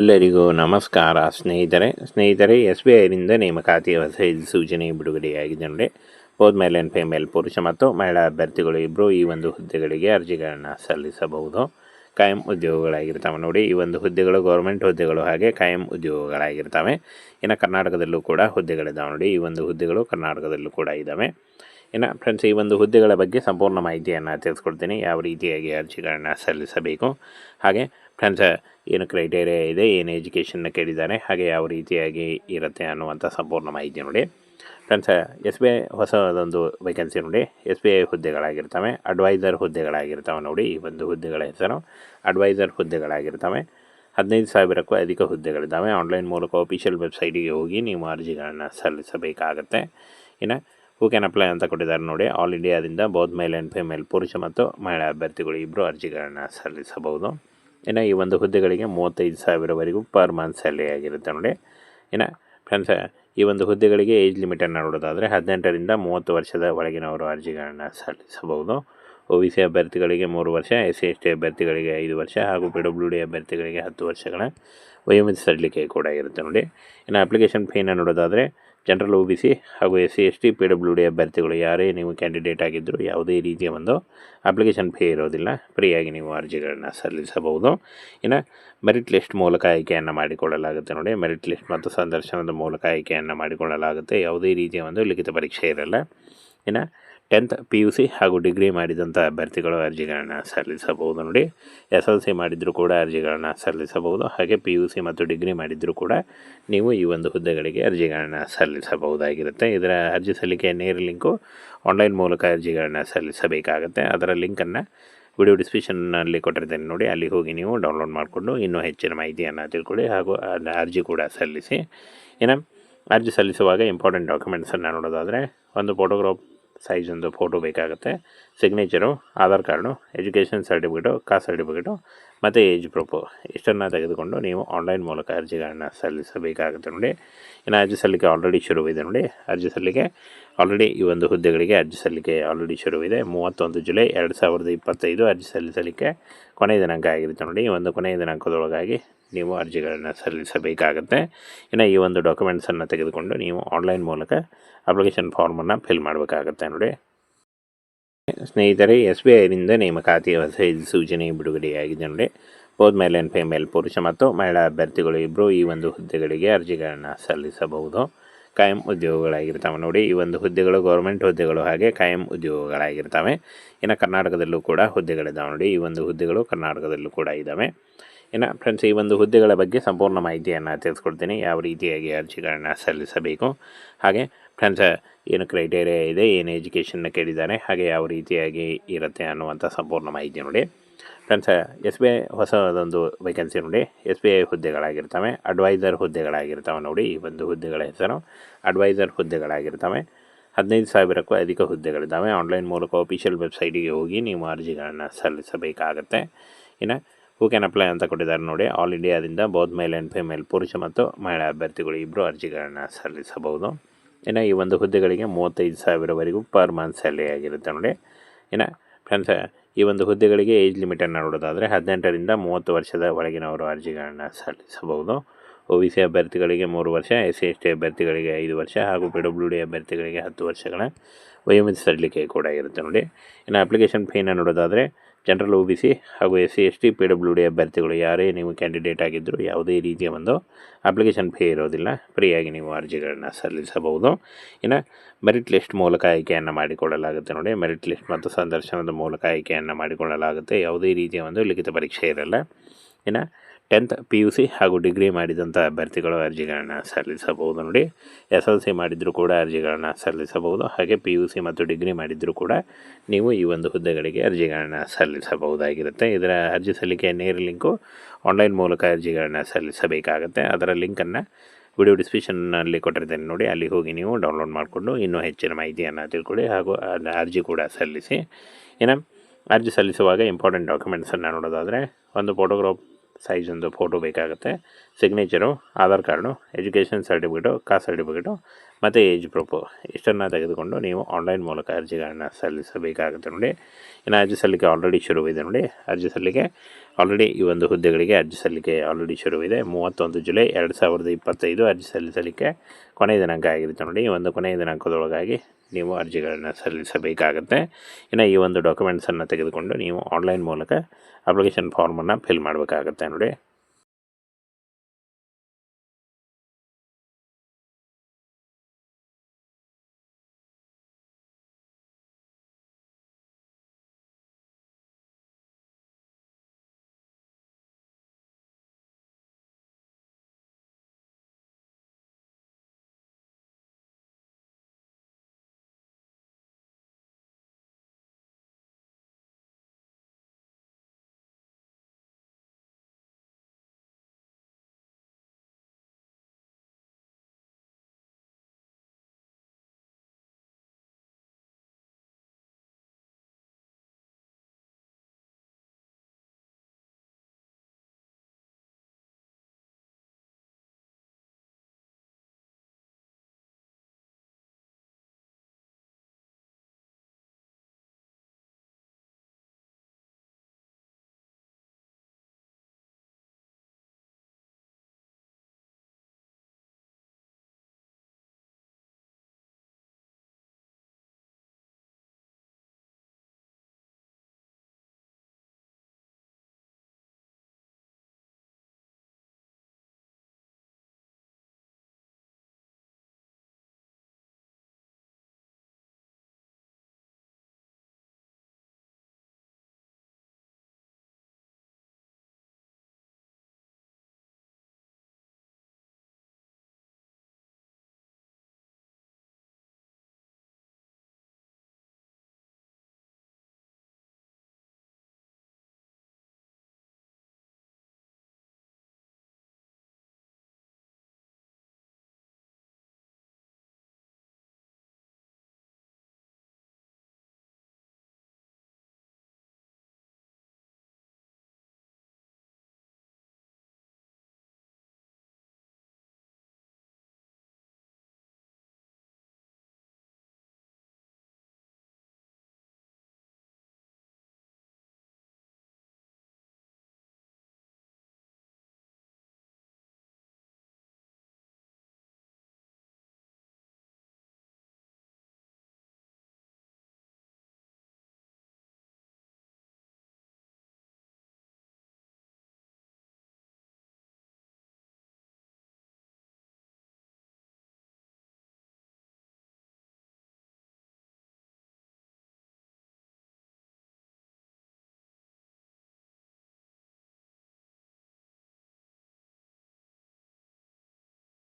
ಎಲ್ಲರಿಗೂ ನಮಸ್ಕಾರ. ಸ್ನೇಹಿತರೆ ಸ್ನೇಹಿತರೆ ಎಸ್ ಬಿ ಐನಿಂದ ನೇಮಕಾತಿ ಹೊಸ ಸೂಚನೆ ಬಿಡುಗಡೆಯಾಗಿದೆ ನೋಡಿ. ಹೋದ ಮೇಲೆ ಫೇಮೇಲ್ ಪುರುಷ ಮತ್ತು ಮಹಿಳಾ ಅಭ್ಯರ್ಥಿಗಳು ಇಬ್ಬರು ಈ ಒಂದು ಹುದ್ದೆಗಳಿಗೆ ಅರ್ಜಿಗಳನ್ನು ಸಲ್ಲಿಸಬಹುದು. ಕಾಯಂ ಉದ್ಯೋಗಗಳಾಗಿರ್ತವೆ ನೋಡಿ. ಈ ಒಂದು ಹುದ್ದೆಗಳು ಗೌರ್ಮೆಂಟ್ ಹುದ್ದೆಗಳು ಹಾಗೆ ಕಾಯಂ ಉದ್ಯೋಗಗಳಾಗಿರ್ತವೆ. ಇನ್ನು ಕರ್ನಾಟಕದಲ್ಲೂ ಕೂಡ ಹುದ್ದೆಗಳಿದ್ದಾವೆ ನೋಡಿ. ಈ ಒಂದು ಹುದ್ದೆಗಳು ಕರ್ನಾಟಕದಲ್ಲೂ ಕೂಡ ಇದ್ದಾವೆ ಇನ್ನು ಫ್ರೆಂಡ್ಸ್ ಈ ಒಂದು ಹುದ್ದೆಗಳ ಬಗ್ಗೆ ಸಂಪೂರ್ಣ ಮಾಹಿತಿಯನ್ನು ತಿಳಿಸ್ಕೊಡ್ತೀನಿ. ಯಾವ ರೀತಿಯಾಗಿ ಅರ್ಜಿಗಳನ್ನು ಸಲ್ಲಿಸಬೇಕು. ಹಾಗೆ ಫ್ರೆಂಡ್ಸ್ ಏನು ಕ್ರೈಟೇರಿಯಾ ಇದೆ, ಏನು ಎಜುಕೇಷನ್ನ ಕೇಳಿದ್ದಾರೆ ಹಾಗೆ ಯಾವ ರೀತಿಯಾಗಿ ಇರುತ್ತೆ ಅನ್ನುವಂಥ ಸಂಪೂರ್ಣ ಮಾಹಿತಿ ನೋಡಿ. ಫ್ರೆಂಡ್ಸ್, ಎಸ್ ಬಿ ಐ ಹೊಸದೊಂದು ವೇಕೆನ್ಸಿ ನೋಡಿ. ಎಸ್ ಬಿ ಐ ಹುದ್ದೆಗಳಾಗಿರ್ತವೆ ಅಡ್ವೈಸರ್ ಹುದ್ದೆಗಳಾಗಿರ್ತವೆ ನೋಡಿ ಈ ಒಂದು ಹುದ್ದೆಗಳ ಹೆಸರು. ಅಡ್ವೈಸರ್ ಹುದ್ದೆಗಳಾಗಿರ್ತವೆ. ಹದಿನೈದು ಸಾವಿರಕ್ಕೂ ಅಧಿಕ ಹುದ್ದೆಗಳಿದ್ದಾವೆ. ಆನ್ಲೈನ್ ಮೂಲಕ ಅಫಿಷಿಯಲ್ ವೆಬ್ಸೈಟಿಗೆ ಹೋಗಿ ನೀವು ಅರ್ಜಿಗಳನ್ನು ಸಲ್ಲಿಸಬೇಕಾಗತ್ತೆ. ಇನ್ನು ಹೂ ಕ್ಯಾನ್ ಅಪ್ಲೈ ಅಂತ ಕೊಟ್ಟಿದ್ದಾರೆ ನೋಡಿ. ಆಲ್ ಇಂಡಿಯಾದಿಂದ ಬೌತ್ ಮೇಲ್ ಆ್ಯಂಡ್ ಫಿಮೇಲ್ ಪುರುಷ ಮತ್ತು ಮಹಿಳಾ ಅಭ್ಯರ್ಥಿಗಳು ಇಬ್ಬರು ಅರ್ಜಿಗಳನ್ನು ಸಲ್ಲಿಸಬಹುದು. ಇನ್ನು ಈ ಒಂದು ಹುದ್ದೆಗಳಿಗೆ ಮೂವತ್ತೈದು ಸಾವಿರವರೆಗೂ ಪರ್ ಮಂತ್ ಸ್ಯಾಲರಿ ಆಗಿರುತ್ತೆ ನೋಡಿ. ಇನ್ನು ಫ್ರೆಂಡ್ಸ್ ಈ ಒಂದು ಹುದ್ದೆಗಳಿಗೆ ಏಜ್ ಲಿಮಿಟನ್ನು ನೋಡೋದಾದರೆ ಹದಿನೆಂಟರಿಂದ ಮೂವತ್ತು ವರ್ಷದ ಒಳಗಿನವರು ಅರ್ಜಿಗಳನ್ನು ಸಲ್ಲಿಸಬಹುದು. ಒ ಬಿ ಸಿ ಅಭ್ಯರ್ಥಿಗಳಿಗೆ ಮೂರು ವರ್ಷ ಎಸ್ ಸಿ ಎಸ್ ಟಿ ಅಭ್ಯರ್ಥಿಗಳಿಗೆ ಐದು ವರ್ಷ ಹಾಗೂ ಪಿ ಡಬ್ಲ್ಯೂ ಡಿ ಅಭ್ಯರ್ಥಿಗಳಿಗೆ ಹತ್ತು ವರ್ಷಗಳ ವಯೋಮಿತಿ ಸಡಿಲಿಕೆ ಕೂಡ ಇರುತ್ತೆ ನೋಡಿ. ಇನ್ನು ಅಪ್ಲಿಕೇಶನ್ ಫೀನ ನೋಡೋದಾದರೆ ಜನರಲ್ ಒ ಬಿ ಸಿ ಹಾಗೂ S C S T P W D ಅಭ್ಯರ್ಥಿಗಳು ಯಾರೇ ನೀವು ಕ್ಯಾಂಡಿಡೇಟ್ ಆಗಿದ್ದರೂ ಯಾವುದೇ ರೀತಿಯ ಒಂದು ಅಪ್ಲಿಕೇಶನ್ ಫೇ ಇರೋದಿಲ್ಲ. ಫ್ರೀಯಾಗಿ ನೀವು ಅರ್ಜಿಗಳನ್ನು ಸಲ್ಲಿಸಬಹುದು. ಇನ್ನು ಮೆರಿಟ್ ಲಿಸ್ಟ್ ಮೂಲಕ ಆಯ್ಕೆಯನ್ನು ಮಾಡಿಕೊಳ್ಳಲಾಗುತ್ತೆ ನೋಡಿ. ಮೆರಿಟ್ ಲಿಸ್ಟ್ ಮತ್ತು ಸಂದರ್ಶನದ ಮೂಲಕ ಆಯ್ಕೆಯನ್ನು ಮಾಡಿಕೊಳ್ಳಲಾಗುತ್ತೆ. ಯಾವುದೇ ರೀತಿಯ ಒಂದು ಲಿಖಿತ ಪರೀಕ್ಷೆ ಇರಲ್ಲ. ಇನ್ನು ಟೆಂತ್ ಪಿ ಯು ಸಿ ಹಾಗೂ ಡಿಗ್ರಿ ಮಾಡಿದಂಥ ಅಭ್ಯರ್ಥಿಗಳು ಅರ್ಜಿಗಳನ್ನು ಸಲ್ಲಿಸಬಹುದು ನೋಡಿ. ಎಸ್ ಎಲ್ ಸಿ ಮಾಡಿದರೂ ಕೂಡ ಅರ್ಜಿಗಳನ್ನು ಸಲ್ಲಿಸಬಹುದು. ಹಾಗೆ ಪಿ ಯು ಸಿ ಮತ್ತು ಡಿಗ್ರಿ ಮಾಡಿದರೂ ಕೂಡ ನೀವು ಈ ಒಂದು ಹುದ್ದೆಗಳಿಗೆ ಅರ್ಜಿಗಳನ್ನು ಸಲ್ಲಿಸಬಹುದಾಗಿರುತ್ತೆ. ಇದರ ಅರ್ಜಿ ಸಲ್ಲಿಕೆಯ ನೇರ ಲಿಂಕು ಆನ್ಲೈನ್ ಮೂಲಕ ಅರ್ಜಿಗಳನ್ನು ಸಲ್ಲಿಸಬೇಕಾಗುತ್ತೆ. ಅದರ ಲಿಂಕನ್ನು ವಿಡಿಯೋ ಡಿಸ್ಕ್ರಿಪ್ಷನ್ನಲ್ಲಿ ಕೊಟ್ಟಿರ್ತೇನೆ ನೋಡಿ. ಅಲ್ಲಿ ಹೋಗಿ ನೀವು ಡೌನ್ಲೋಡ್ ಮಾಡಿಕೊಂಡು ಇನ್ನೂ ಹೆಚ್ಚಿನ ಮಾಹಿತಿಯನ್ನು ತಿಳ್ಕೊಳ್ಳಿ ಹಾಗೂ ಅರ್ಜಿ ಕೂಡ ಸಲ್ಲಿಸಿ. ಇನ್ನು ಅರ್ಜಿ ಸಲ್ಲಿಸುವಾಗ ಇಂಪಾರ್ಟೆಂಟ್ ಡಾಕ್ಯುಮೆಂಟ್ಸನ್ನು ನೋಡೋದಾದರೆ ಒಂದು ಫೋಟೋಗ್ರಾಫ್ ಸೈಜ್ ಒಂದು ಫೋಟೋ ಬೇಕಾಗುತ್ತೆ. Signature Aadhaar card education certificate caste certificate ಮತ್ತು ಏಜ್ ಪ್ರೂಫು ಇಷ್ಟನ್ನು ತೆಗೆದುಕೊಂಡು ನೀವು ಆನ್ಲೈನ್ ಮೂಲಕ ಅರ್ಜಿಗಳನ್ನು ಸಲ್ಲಿಸಬೇಕಾಗುತ್ತೆ ನೋಡಿ. ಇನ್ನು ಅರ್ಜಿ ಸಲ್ಲಿಕೆ ಆಲ್ರೆಡಿ ಶುರುವಿದೆ ನೋಡಿ. ಅರ್ಜಿ ಸಲ್ಲಿಕೆ ಆಲ್ರೆಡಿ ಈ ಒಂದು ಹುದ್ದೆಗಳಿಗೆ ಅರ್ಜಿ ಸಲ್ಲಿಕೆ ಆಲ್ರೆಡಿ ಶುರುವಿದೆ. ಮೂವತ್ತೊಂದು ಜುಲೈ ಎರಡು ಸಾವಿರದ ಇಪ್ಪತ್ತೈದು ಅರ್ಜಿ ಸಲ್ಲಿಸಲಿಕ್ಕೆ ಕೊನೆಯ ದಿನಾಂಕ ಆಗಿರುತ್ತೆ ನೋಡಿ. ಈ ಒಂದು ಕೊನೆಯ ದಿನಾಂಕದೊಳಗಾಗಿ ನೀವು ಅರ್ಜಿಗಳನ್ನು ಸಲ್ಲಿಸಬೇಕಾಗುತ್ತೆ. ಇನ್ನು ಈ ಒಂದು ಡಾಕ್ಯುಮೆಂಟ್ಸನ್ನು ತೆಗೆದುಕೊಂಡು ನೀವು ಆನ್ಲೈನ್ ಮೂಲಕ ಅಪ್ಲಿಕೇಶನ್ ಫಾರ್ಮನ್ನು ಫಿಲ್ ಮಾಡಬೇಕಾಗತ್ತೆ ನೋಡಿ. ಸ್ನೇಹಿತರೆ ಎಸ್ ಬಿ ಐನಿಂದ ನೇಮಕಾತಿ ಹೊಸ ಸೂಚನೆ ಬಿಡುಗಡೆಯಾಗಿದೆ ನೋಡಿ. ಹೋದ ಮೇಲ್ ಆ್ಯಂಡ್ ಫೇಮೇಲ್ ಪುರುಷ ಮತ್ತು ಮಹಿಳಾ ಅಭ್ಯರ್ಥಿಗಳು ಇಬ್ಬರು ಈ ಒಂದು ಹುದ್ದೆಗಳಿಗೆ ಅರ್ಜಿಗಳನ್ನು ಸಲ್ಲಿಸಬಹುದು. ಕಾಯಂ ಉದ್ಯೋಗಗಳಾಗಿರ್ತವೆ ನೋಡಿ. ಈ ಒಂದು ಹುದ್ದೆಗಳು ಗೌರ್ಮೆಂಟ್ ಹುದ್ದೆಗಳು ಹಾಗೆ ಕಾಯಂ ಉದ್ಯೋಗಗಳಾಗಿರ್ತವೆ. ಇನ್ನು ಕರ್ನಾಟಕದಲ್ಲೂ ಕೂಡ ಹುದ್ದೆಗಳಿದ್ದಾವೆ ನೋಡಿ. ಈ ಒಂದು ಹುದ್ದೆಗಳು ಕರ್ನಾಟಕದಲ್ಲೂ ಕೂಡ ಇದ್ದಾವೆ ಇನ್ನು ಫ್ರೆಂಡ್ಸ್ ಈ ಒಂದು ಹುದ್ದೆಗಳ ಬಗ್ಗೆ ಸಂಪೂರ್ಣ ಮಾಹಿತಿಯನ್ನು ತಿಳಿಸ್ಕೊಡ್ತೀನಿ. ಯಾವ ರೀತಿಯಾಗಿ ಅರ್ಜಿಗಳನ್ನು ಸಲ್ಲಿಸಬೇಕು, ಹಾಗೆ ಫ್ರೆಂಡ್ಸ್ ಏನು ಕ್ರೈಟೇರಿಯಾ ಇದೆ, ಏನು ಎಜುಕೇಷನ್ನ ಕೇಳಿದ್ದಾರೆ ಹಾಗೆ ಯಾವ ರೀತಿಯಾಗಿ ಇರುತ್ತೆ ಅನ್ನುವಂಥ ಸಂಪೂರ್ಣ ಮಾಹಿತಿ ನೋಡಿ. ಫ್ರೆಂಡ್ಸ್ ಎಸ್ ಬಿ ಐ ಹೊಸದೊಂದು ವೇಕೆನ್ಸಿ ನೋಡಿ. ಎಸ್ ಬಿ ಐ ಹುದ್ದೆಗಳಾಗಿರ್ತವೆ ಅಡ್ವೈಸರ್ ಹುದ್ದೆಗಳಾಗಿರ್ತವೆ ನೋಡಿ ಈ ಒಂದು ಹುದ್ದೆಗಳ ಹೆಸರು. ಅಡ್ವೈಸರ್ ಹುದ್ದೆಗಳಾಗಿರ್ತವೆ. ಹದಿನೈದು ಸಾವಿರಕ್ಕೂ ಅಧಿಕ ಹುದ್ದೆಗಳಿದ್ದಾವೆ. ಆನ್ಲೈನ್ ಮೂಲಕ ಅಫಿಷಿಯಲ್ ವೆಬ್ಸೈಟಿಗೆ ಹೋಗಿ ನೀವು ಅರ್ಜಿಗಳನ್ನು ಸಲ್ಲಿಸಬೇಕಾಗತ್ತೆ. ಇನ್ನು ಹೂ ಕ್ಯಾನ್ ಅಪ್ಲೈ ಅಂತ ಕೊಟ್ಟಿದ್ದಾರೆ ನೋಡಿ. ಆಲ್ ಇಂಡಿಯಾದಿಂದ ಬೋತ್ ಮೇಲ್ ಆ್ಯಂಡ್ ಫಿಮೇಲ್ ಪುರುಷ ಮತ್ತು ಮಹಿಳಾ ಅಭ್ಯರ್ಥಿಗಳು ಇಬ್ಬರು ಅರ್ಜಿಗಳನ್ನು ಸಲ್ಲಿಸಬಹುದು. ಇನ್ನು ಈ ಒಂದು ಹುದ್ದೆಗಳಿಗೆ ಮೂವತ್ತೈದು ಸಾವಿರವರೆಗೂ ಪರ್ ಮಂತ್ ಸ್ಯಾಲರಿ ಆಗಿರುತ್ತೆ ನೋಡಿ. ಇನ್ನು ಫ್ರೆಂಡ್ಸ್ ಈ ಒಂದು ಹುದ್ದೆಗಳಿಗೆ ಏಜ್ ಲಿಮಿಟನ್ನು ನೋಡೋದಾದರೆ ಹದಿನೆಂಟರಿಂದ ಮೂವತ್ತು ವರ್ಷದ ಒಳಗಿನವರು ಅರ್ಜಿಗಳನ್ನು ಸಲ್ಲಿಸಬಹುದು. ಒ ಬಿ ಸಿ ಅಭ್ಯರ್ಥಿಗಳಿಗೆ ಮೂರು ವರ್ಷ ಎಸ್ ಸಿ ಎಸ್ ಟಿ ಅಭ್ಯರ್ಥಿಗಳಿಗೆ ಐದು ವರ್ಷ ಹಾಗೂ ಪಿ ಡಬ್ಲ್ಯೂ ಡಿ ಅಭ್ಯರ್ಥಿಗಳಿಗೆ ಹತ್ತು ವರ್ಷಗಳ ವಯೋಮಿತಿ ಸಡಿಲಿಕೆ ಕೂಡ ಇರುತ್ತೆ ನೋಡಿ. ಇನ್ನು ಅಪ್ಲಿಕೇಶನ್ ಫೀನ ನೋಡೋದಾದರೆ ಜನರಲ್ ಒ ಬಿ ಹಾಗೂ S C S T P W D ಅಭ್ಯರ್ಥಿಗಳು ಯಾರೇ ನೀವು ಕ್ಯಾಂಡಿಡೇಟ್ ಆಗಿದ್ದರೂ ಯಾವುದೇ ರೀತಿಯ ಒಂದು ಅಪ್ಲಿಕೇಶನ್ ಫೇ ಇರೋದಿಲ್ಲ. ಫ್ರೀಯಾಗಿ ನೀವು ಅರ್ಜಿಗಳನ್ನು ಸಲ್ಲಿಸಬಹುದು. ಇನ್ನು ಮೆರಿಟ್ ಲಿಸ್ಟ್ ಮೂಲಕ ಆಯ್ಕೆಯನ್ನು ಮಾಡಿಕೊಳ್ಳಲಾಗುತ್ತೆ ನೋಡಿ. ಮೆರಿಟ್ ಲಿಸ್ಟ್ ಮತ್ತು ಸಂದರ್ಶನದ ಮೂಲಕ ಆಯ್ಕೆಯನ್ನು ಮಾಡಿಕೊಳ್ಳಲಾಗುತ್ತೆ. ಯಾವುದೇ ರೀತಿಯ ಒಂದು ಲಿಖಿತ ಪರೀಕ್ಷೆ ಇರಲ್ಲ. ಇನ್ನು ಟೆಂತ್ ಪಿ ಯು ಸಿ ಹಾಗೂ ಡಿಗ್ರಿ ಮಾಡಿದಂಥ ಅಭ್ಯರ್ಥಿಗಳು ಅರ್ಜಿಗಳನ್ನು ಸಲ್ಲಿಸಬಹುದು ನೋಡಿ. ಎಸ್ ಎಲ್ ಸಿ ಮಾಡಿದರೂ ಕೂಡ ಅರ್ಜಿಗಳನ್ನು ಸಲ್ಲಿಸಬಹುದು. ಹಾಗೆ ಪಿ ಯು ಸಿ ಮತ್ತು ಡಿಗ್ರಿ ಮಾಡಿದರೂ ಕೂಡ ನೀವು ಈ ಒಂದು ಹುದ್ದೆಗಳಿಗೆ ಅರ್ಜಿಗಳನ್ನು ಸಲ್ಲಿಸಬಹುದಾಗಿರುತ್ತೆ. ಇದರ ಅರ್ಜಿ ಸಲ್ಲಿಕೆಯ ನೇರ ಲಿಂಕು ಆನ್ಲೈನ್ ಮೂಲಕ ಅರ್ಜಿಗಳನ್ನು ಸಲ್ಲಿಸಬೇಕಾಗತ್ತೆ. ಅದರ ಲಿಂಕನ್ನು ವಿಡಿಯೋ ಡಿಸ್ಕ್ರಿಪ್ಷನ್ನಲ್ಲಿ ಕೊಟ್ಟಿರ್ತೇನೆ ನೋಡಿ. ಅಲ್ಲಿ ಹೋಗಿ ನೀವು ಡೌನ್ಲೋಡ್ ಮಾಡಿಕೊಂಡು ಇನ್ನೂ ಹೆಚ್ಚಿನ ಮಾಹಿತಿಯನ್ನು ತಿಳ್ಕೊಳ್ಳಿ ಹಾಗೂ ಅರ್ಜಿ ಕೂಡ ಸಲ್ಲಿಸಿ. ಇನ್ನು ಅರ್ಜಿ ಸಲ್ಲಿಸುವಾಗ ಇಂಪಾರ್ಟೆಂಟ್ ಡಾಕ್ಯುಮೆಂಟ್ಸನ್ನು ನೋಡೋದಾದರೆ ಒಂದು ಫೋಟೋಗ್ರಾಫ್ ಸೈಜ್ ಒಂದು ಫೋಟೋ ಬೇಕಾಗುತ್ತೆ. Signature Aadhaar card education certificate caste certificate ಮತ್ತು ಏಜ್ ಪ್ರೂಫು ಇಷ್ಟನ್ನು ತೆಗೆದುಕೊಂಡು ನೀವು ಆನ್ಲೈನ್ ಮೂಲಕ ಅರ್ಜಿಗಳನ್ನು ಸಲ್ಲಿಸಬೇಕಾಗುತ್ತೆ ನೋಡಿ. ಇನ್ನು ಅರ್ಜಿ ಸಲ್ಲಿಕೆ ಆಲ್ರೆಡಿ ಶುರುವಿದೆ ನೋಡಿ. ಅರ್ಜಿ ಸಲ್ಲಿಕೆ ಆಲ್ರೆಡಿ ಈ ಒಂದು ಹುದ್ದೆಗಳಿಗೆ ಅರ್ಜಿ ಸಲ್ಲಿಕೆ ಆಲ್ರೆಡಿ ಶುರುವಿದೆ. ಮೂವತ್ತೊಂದು ಜುಲೈ ಎರಡು ಸಾವಿರದ ಇಪ್ಪತ್ತೈದು ಅರ್ಜಿ ಸಲ್ಲಿಸಲಿಕ್ಕೆ ಕೊನೆಯ ದಿನಾಂಕ ಆಗಿರುತ್ತೆ ನೋಡಿ. ಈ ಒಂದು ಕೊನೆಯ ದಿನಾಂಕದೊಳಗಾಗಿ ನೀವು ಅರ್ಜಿಗಳನ್ನು ಸಲ್ಲಿಸಬೇಕಾಗುತ್ತೆ. ಇನ್ನು ಈ ಒಂದು ಡಾಕ್ಯುಮೆಂಟ್ಸನ್ನು ತೆಗೆದುಕೊಂಡು ನೀವು ಆನ್ಲೈನ್ ಮೂಲಕ ಅಪ್ಲಿಕೇಶನ್ ಫಾರ್ಮನ್ನು ಫಿಲ್ ಮಾಡಬೇಕಾಗತ್ತೆ ನೋಡಿ.